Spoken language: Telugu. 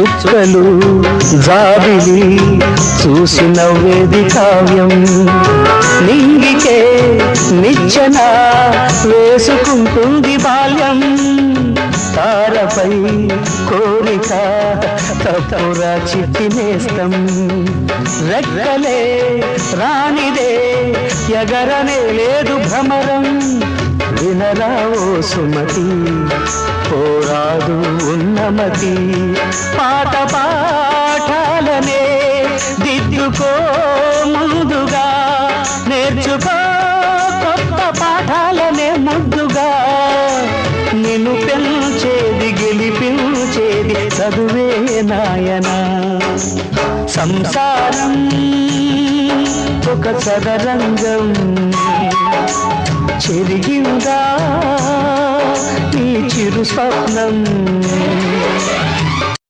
చుక్కలు జాబిలి చూసి నవ్వేది కావ్యం. నింగికే నిచ్చన వేసుకుంటుంది బాల్యం. తారపై కోరిక తప్పురా చిట్టినేస్తం రెక్కలే రానిదే ఎగరనే లేదు భ్రమరం. వినరావో సుమతి పోరాదు ఉన్నమతి పాట పాఠాలనే దిద్దుకో ముందుగా. నేర్చుకో కొత్త పాఠాలనే ముద్దుగా నిన్ను పెంచేది గెలిపించేది చదువే నాయన. సంసారం ఒక చదరంగం చెరిగిందా నీ చిరు స్వప్నం?